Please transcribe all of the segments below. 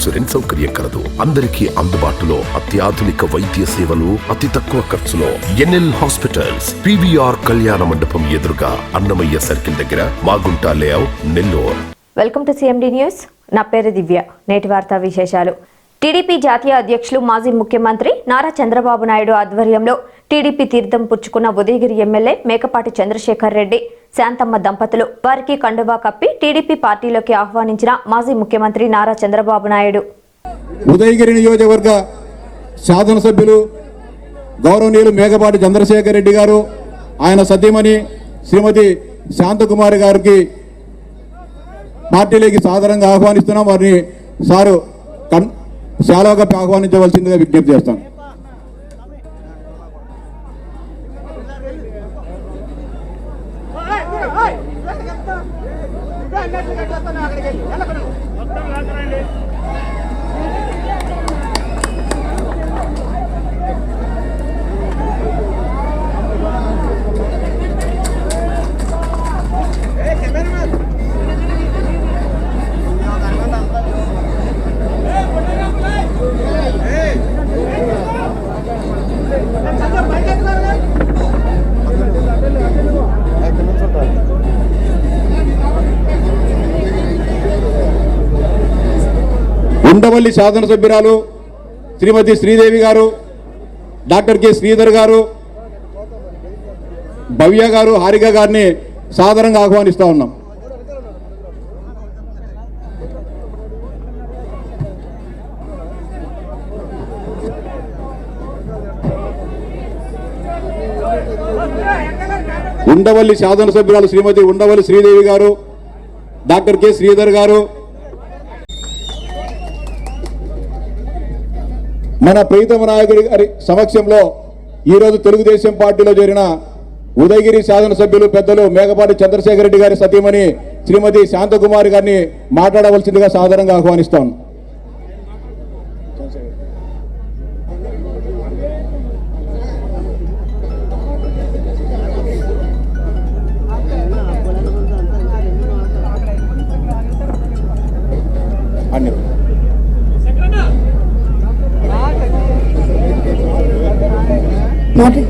Insurance సౌకర్యం కలదు. అందరికీ అందుబాటులో అత్యాధునిక వైద్య సేవలు అతి తక్కువ ఖర్చులో. ఎన్ఎల్ హాస్పిటల్స్ పివిఆర్ కళ్యాణ మండపం ఎదురుగా అన్నమయ్య సర్కిల్ దగ్గర Magunta layout Nellore. Welcome to CMD news నా పేరు దివ్య. నేటి వార్తా విశేషాలు. టీడీపీ జాతీయ అధ్యక్షులు మాజీ ముఖ్యమంత్రి నారా చంద్రబాబు నాయుడు ఆధ్వర్యంలో టీడీపీ తీర్థం పుచ్చుకున్న ఉదయగిరి ఎమ్మెల్యే మేకపాటి చంద్రశేఖర్ రెడ్డి శాంతమ్మ దంపతులు. వారికి కండువా కప్పి టీడీపీ పార్టీలోకి ఆహ్వానించిన మాజీ ముఖ్యమంత్రి నారా చంద్రబాబు నాయుడు. ఉదయగిరి నియోజకవర్గ శాసనసభ్యులు గౌరవనీయులు మేఘపాటి చంద్రశేఖర్ రెడ్డి గారు ఆయన సతీమణి శ్రీమతి శాంతకుమారి గారికి పార్టీలోకి సాధారణంగా ఆహ్వానిస్తున్నాం. వారిని సారు కన్ శాలోగా ఆహ్వానించవలసిందిగా విజ్ఞప్తి చేస్తాను. చేస్తాం ఉండవల్లి శాసనసభ్యురాలు శ్రీమతి శ్రీదేవి గారు డాక్టర్ కె. శ్రీధర్ గారు భవ్య గారు హారిక గారిని సాధారణంగా ఆహ్వానిస్తా ఉన్నాం. ఉండవల్లి శాసనసభ్యురాలు శ్రీమతి ఉండవల్లి శ్రీదేవి గారు డాక్టర్ కె. శ్రీధర్ గారు మన ప్రీతమ నాయకుడి గారి సమక్షంలో ఈరోజు తెలుగుదేశం పార్టీలో చేరిన ఉదయగిరి శాసనసభ్యులు పెద్దలు మేఘపాటి చంద్రశేఖర రెడ్డి గారి సతీమణి శ్రీమతి శాంతకుమారి గారిని మాట్లాడవలసిందిగా సాధారణంగా ఆహ్వానిస్తాను. మరి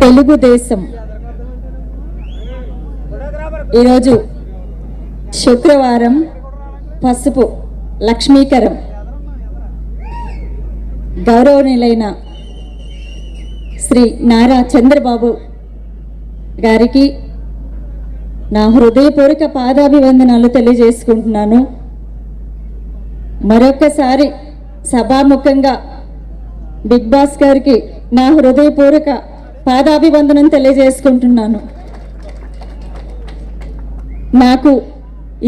తెలుగుదేశం. ఈరోజు శుక్రవారం పసుపు లక్ష్మీకరం. గౌరవనీయులైన శ్రీ నారా చంద్రబాబు గారికి నా హృదయపూర్వక పాదాభివందనాలు తెలియజేసుకుంటున్నాను. మరొకసారి సభాముఖంగా బిగ్ బాస్ గారికి నా హృదయపూర్వక పాదాభివందనం తెలియజేసుకుంటున్నాను. నాకు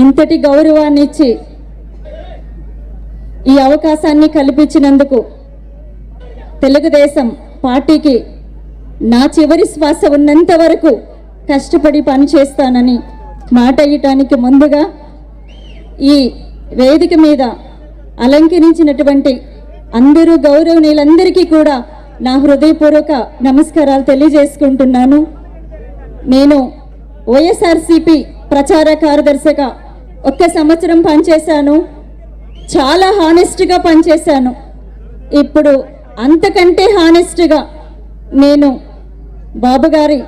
ఇంతటి గౌరవాన్ని ఇచ్చి ఈ అవకాశాన్ని కల్పించినందుకు తెలుగుదేశం పార్టీకి నా చివరి శ్వాస ఉన్నంత వరకు కష్టపడి పనిచేస్తానని మాట ఇయటానికి ముందుగా ఈ వేదిక మీద అలంకరించినటువంటి అందరూ గౌరవనీయులందరికీ కూడా నా హృదయపూర్వక నమస్కారాలు తెలియజేసుకుంటున్నాను. నేను వైఎస్ఆర్సిపి ప్రచార కార్యదర్శిగా ఒక్క సంవత్సరం పనిచేశాను. చాలా హానెస్ట్గా పనిచేశాను. ఇప్పుడు అంతకంటే హానెస్ట్గా నేను బాబుగారి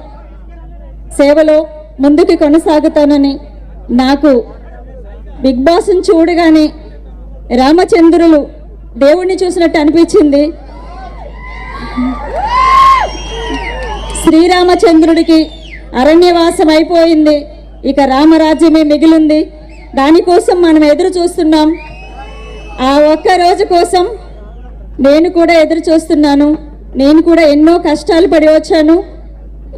సేవలో ముందుకు కొనసాగుతానని నాకు బిగ్ బాస్ని చూడగానే రామచంద్రులు దేవుణ్ణి చూసినట్టు అనిపించింది. శ్రీరామచంద్రుడికి అరణ్యవాసం అయిపోయింది ఇక రామరాజ్యమే మిగిలింది. దానికోసం మనం ఎదురు చూస్తున్నాం. ఆ ఒక్క రోజు కోసం నేను కూడా ఎదురు చూస్తున్నాను. నేను కూడా ఎన్నో కష్టాలు పడి వచ్చాను.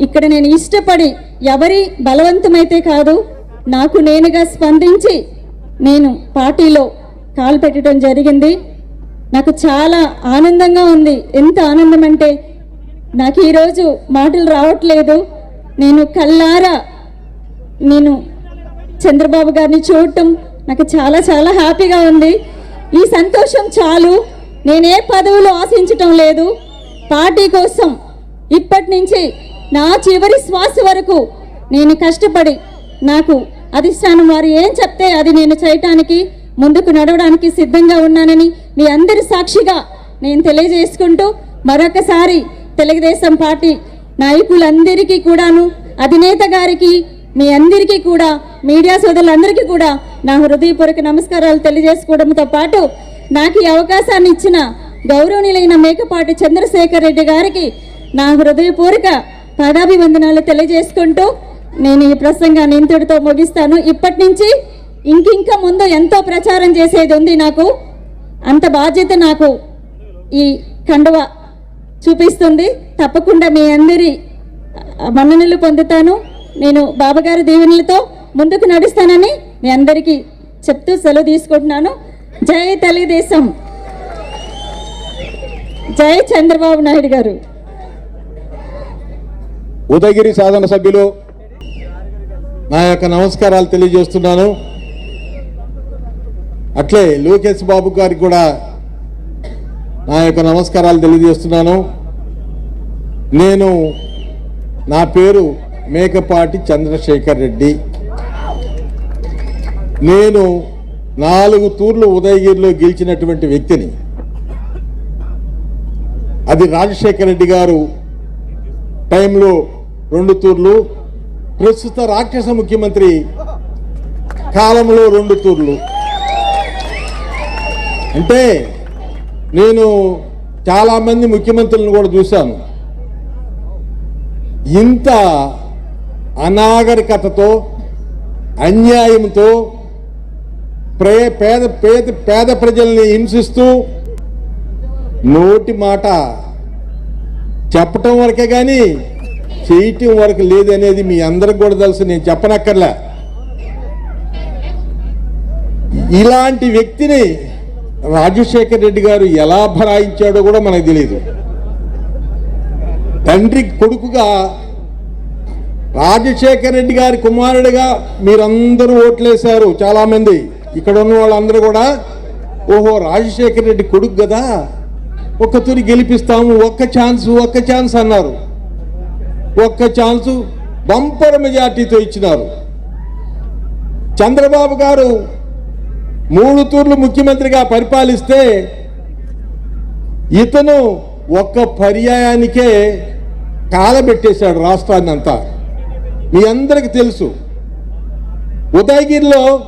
ఇక్కడ నేను ఇష్టపడి ఎవరి బలవంతమైతే కాదు నాకు నేనుగా స్పందించి నేను పార్టీలో కాలు పెట్టడం జరిగింది. నాకు చాలా ఆనందంగా ఉంది. ఎంత ఆనందం అంటే నాకు ఈరోజు మాటలు రావట్లేదు. నేను కల్లారా నేను చంద్రబాబు గారిని చూడటం నాకు చాలా చాలా హ్యాపీగా ఉంది. ఈ సంతోషం చాలు. నేనే పదవులు ఆశించటం లేదు. పార్టీ కోసం ఇప్పటి నుంచి నా చివరి శ్వాస వరకు నేను కష్టపడి నాకు అధిష్టానం వారు ఏం చెప్తే అది నేను చేయటానికి ముందుకు నడవడానికి సిద్ధంగా ఉన్నానని మీ అందరి సాక్షిగా నేను తెలియజేసుకుంటూ మరొకసారి తెలుగుదేశం పార్టీ నాయకులందరికీ కూడాను అధినేత గారికి మీ అందరికీ కూడా మీడియా సోదరులందరికీ కూడా నా హృదయపూర్వక నమస్కారాలు తెలియజేసుకోవడంతో పాటు నాకు ఈ అవకాశాన్ని ఇచ్చిన గౌరవనీయులైన మేకపాటి చంద్రశేఖర్ రెడ్డి గారికి నా హృదయపూర్వక పాదాభివందనాలు తెలియజేసుకుంటూ నేను ఈ ప్రసంగాన్ని ఇంతటితో ముగిస్తాను. ఇప్పటి నుంచి ఇంకింకా ముందు ఎంతో ప్రచారం చేసేది ఉంది నాకు. అంత బాధ్యత నాకు ఈ కండువా చూపిస్తుంది. తప్పకుండా మీ అందరి మన్ననలు పొందుతాను. నేను బాబాగారి దీవెనలతో ముందుకు నడుస్తానని మీ అందరికీ చెప్తూ సెలవు తీసుకుంటున్నాను. జై తెలుగుదేశం జై చంద్రబాబు నాయుడు గారు. ఉదయగిరి సాధన సభ్యులు నా యొక్క నమస్కారాలు తెలియజేస్తున్నాను. అట్లే లోకేష్ బాబు గారికి కూడా నా యొక్క నమస్కారాలు తెలియజేస్తున్నాను. నేను నా పేరు మేకపాటి చంద్రశేఖర్ రెడ్డి. నేను నాలుగు తూర్లు ఉదయగిరిలో గెలిచినటువంటి వ్యక్తిని. అది రాజశేఖర రెడ్డి గారు టైంలో రెండు తూర్లు ప్రస్తుత రాక్షస ముఖ్యమంత్రి కాలంలో రెండు తూర్లు. అంటే నేను చాలామంది ముఖ్యమంత్రులను కూడా చూశాను. ఇంత అనాగరికతతో అన్యాయంతో ప్రే పేద పేద పేద ప్రజల్ని హింసిస్తూ నోటి మాట చెప్పటం వరకే కానీ చేయటం వరకు లేదనేది మీ అందరికి కూడా తెలుసు నేను చెప్పనక్కర్లే. ఇలాంటి వ్యక్తిని రాజశేఖర్ రెడ్డి గారు ఎలా భరాయించాడో కూడా మనకు తెలియదు తండ్రి కొడుకుగా రాజశేఖర్ రెడ్డి గారి కుమారుడిగా మీరందరూ ఓట్లేశారు చాలామంది. ఇక్కడ ఉన్న వాళ్ళందరూ కూడా ఓహో రాజశేఖర్ రెడ్డి కొడుకు కదా ఒక్క తూరి గెలిపిస్తాము ఒక్క ఛాన్స్ ఒక్క ఛాన్స్ అన్నారు. ఒక్క ఛాన్సు బంపర్ మెజార్టీతో ఇచ్చినారు. చంద్రబాబు గారు మూడు తూర్లు ముఖ్యమంత్రిగా పరిపాలిస్తే ఇతను ఒక్క పర్యాయానికే కాలబెట్టేశాడు రాష్ట్రాన్ని అంతా మీ అందరికి తెలుసు. ఉదయగిరిలో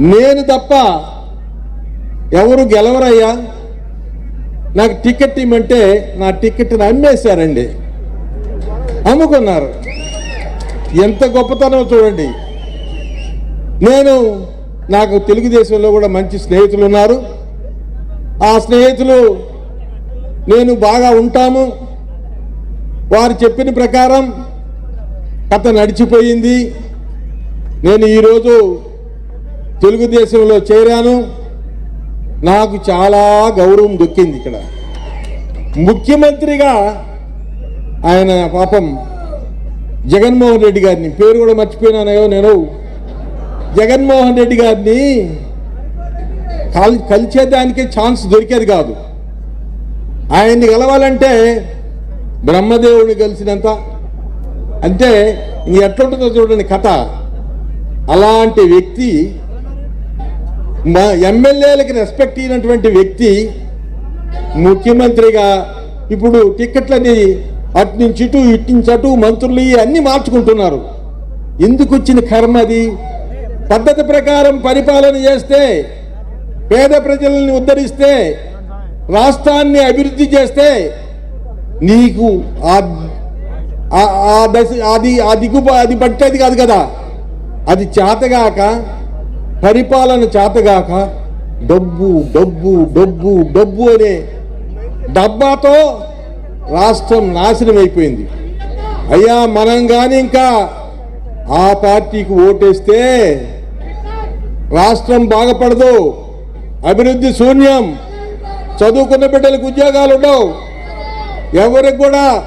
నేను తప్ప ఎవరు గెలవరయ్యా? నాకు టికెట్ ఇమ్మంటే నా టికెట్ని అమ్మేశారండి. అమ్ముకున్నారు. ఎంత గొప్పతనం చూడండి. నేను నాకు తెలుగుదేశంలో కూడా మంచి స్నేహితులు ఉన్నారు. ఆ స్నేహితులు నేను బాగా ఉంటాము. వారు చెప్పిన ప్రకారం కథ నడిచిపోయింది. నేను ఈరోజు తెలుగుదేశంలో చేరాను. నాకు చాలా గౌరవం దొక్కింది ఇక్కడ. ముఖ్యమంత్రిగా ఆయన పాపం జగన్మోహన్ రెడ్డి గారిని. పేరు కూడా మర్చిపోయినానయో నేను. జగన్మోహన్ రెడ్డి గారిని కల్ కలిసేదానికే ఛాన్స్ దొరికేది కాదు. ఆయన్ని కలవాలంటే బ్రహ్మదేవుడిని కలిసినంత అంటే ఇంక ఎట్లుంటుందో చూడండి కథ. అలాంటి వ్యక్తి మా ఎమ్మెల్యేలకు రెస్పెక్ట్ అయినటువంటి వ్యక్తి ముఖ్యమంత్రిగా ఇప్పుడు టిక్కెట్లని అటు నుంచి ఇటు ఇటు నుంచి అటు మంత్రులు అన్నీ మార్చుకుంటున్నారు. ఎందుకు వచ్చిన కర్మ అది? పద్ధతి ప్రకారం పరిపాలన చేస్తే పేద ప్రజలని ఉద్ధరిస్తే రాష్ట్రాన్ని అభివృద్ధి చేస్తే నీకు ఆ దశ అది ఆ అది పట్టేది కాదు కదా. అది చేతగాక పరిపాలన చేతగాక డబ్బు డబ్బు డబ్బు డబ్బు అనే డబ్బాతో రాష్ట్రం నాశనం అయిపోయింది. అయ్యా మనం కానీ ఇంకా ఆ పార్టీకి ఓటేస్తే రాష్ట్రం బాగుపడదు. అభివృద్ధి శూన్యం. చదువుకున్న బిడ్డలకు ఉద్యోగాలు ఉండవు. ఎవరికి కూడా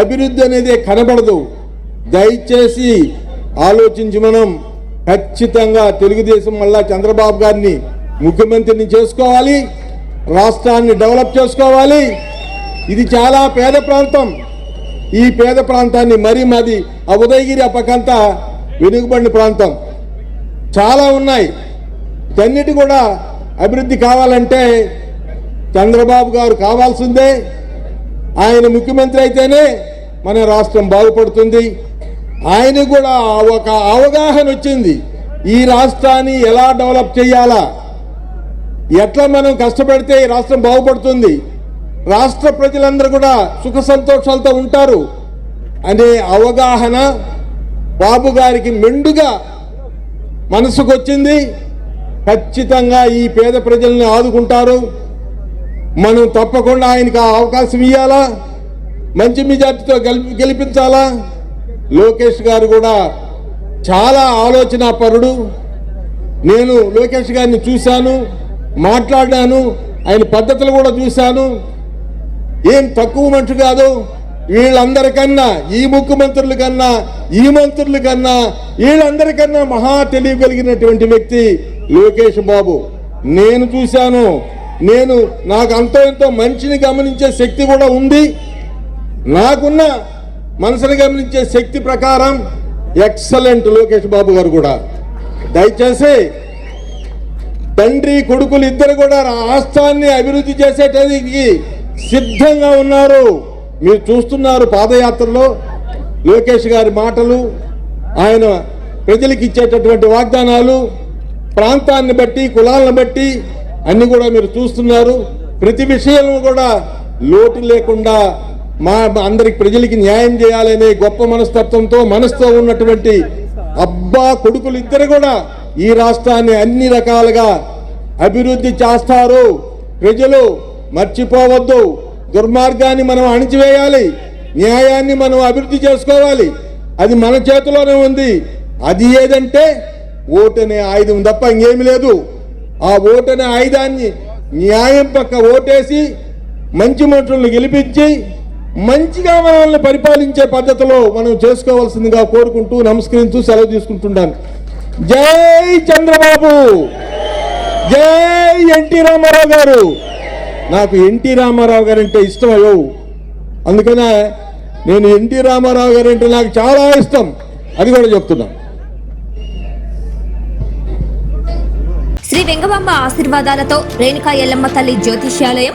అభివృద్ధి అనేది కనబడదు. దయచేసి ఆలోచించి మనం ఖచ్చితంగా తెలుగుదేశం మళ్ళా చంద్రబాబు గారిని ముఖ్యమంత్రిని చేసుకోవాలి. రాష్ట్రాన్ని డెవలప్ చేసుకోవాలి. ఇది చాలా పేద ప్రాంతం. ఈ పేద ప్రాంతాన్ని మరీ మాది ఆ ఉదయగిరి ఆ పక్కంతా వెనుకబడిన ప్రాంతం. చాలా ఉన్నాయి. ఇవన్నిటి కూడా అభివృద్ధి కావాలంటే చంద్రబాబు గారు కావాల్సిందే. ఆయన ముఖ్యమంత్రి అయితేనే మన రాష్ట్రం బాగుపడుతుంది. ఆయన కూడా ఒక అవగాహన వచ్చింది. ఈ రాష్ట్రాన్ని ఎలా డెవలప్ చేయాలా? ఎట్లా మనం కష్టపడితే ఈ రాష్ట్రం బాగుపడుతుంది? రాష్ట్ర ప్రజలందరూ కూడా సుఖ సంతోషాలతో ఉంటారు అనే అవగాహన బాబు గారికి మెండుగా మనసుకు వచ్చింది ఖచ్చితంగా ఈ పేద ప్రజల్ని ఆదుకుంటారు. మనం తప్పకుండా ఆయనకి ఆ అవకాశం ఇవ్వాలా మంచి మెజార్టీతో గెలిపించాలా? లోకేష్ గారు కూడా చాలా ఆలోచన పరుడు నేను లోకేష్ గారిని చూశాను మాట్లాడినాను ఆయన పద్ధతులు కూడా చూశాను. ఏం తక్కువ మనిషి కాదు. వీళ్ళందరికన్నా ఈ ముఖ్యమంత్రుల కన్నా ఈ మంత్రుల కన్నా వీళ్ళందరికన్నా మహా తెలియగలిగినటువంటి వ్యక్తి లోకేష్ బాబు. నేను చూశాను నేను నాకు అంతో ఎంతో మంచిని గమనించే శక్తి కూడా ఉంది. నాకున్న మనసుని గమనించే శక్తి ప్రకారం ఎక్సలెంట్ లోకేష్ బాబు గారు కూడా. దయచేసి తండ్రి కొడుకులు ఇద్దరు కూడా రాష్ట్రాన్ని అభివృద్ధి చేసేటానికి సిద్ధంగా ఉన్నారు. మీరు చూస్తున్నారు పాదయాత్రలో లోకేష్ గారి మాటలు ఆయన ప్రజలకు ఇచ్చేటటువంటి వాగ్దానాలు ప్రాంతాన్ని బట్టి కులాలను బట్టి అన్ని కూడా మీరు చూస్తున్నారు. ప్రతి విషయం కూడా లోటు లేకుండా మా మా అందరికి ప్రజలకి న్యాయం చేయాలనే గొప్ప మనస్తత్వంతో మనసుతో ఉన్నటువంటి అబ్బా కొడుకులు ఇద్దరు కూడా ఈ రాష్ట్రాన్ని అన్ని రకాలుగా అభివృద్ధి చేస్తారు. ప్రజలు మర్చిపోవద్దు. దుర్మార్గాన్ని మనం అణిచివేయాలి. న్యాయాన్ని మనం అభివృద్ధి చేసుకోవాలి. అది మన చేతిలోనే ఉంది. అది ఏదంటే ఓటనే ఆయుధం తప్ప ఇంకేమి లేదు. ఆ ఓటనే ఆయుధాన్ని న్యాయం పక్క ఓటేసి మంచి మనుషులను గెలిపించి మంచిగా మనల్ని పరిపాలించే పద్ధతిలో మనం చేసుకోవాల్సిందిగా కోరుకుంటూ నమస్కరించు సెలవు తీసుకుంటున్నాను. జై చంద్రబాబు! జై ఎన్టీ రామారావు గారు! నాకు ఎన్టీ రామారావు గారు అంటే ఇష్టం అయ్యవు అందుకనే నేను ఎన్టీ రామారావు గారు అంటే నాకు చాలా ఇష్టం. అది కూడా చెప్తున్నా. శ్రీ వెంగబాంబ ఆశీర్వాదాలతో రేణుకా ఎల్లమ్మ తల్లి జ్యోతిష్యాలయం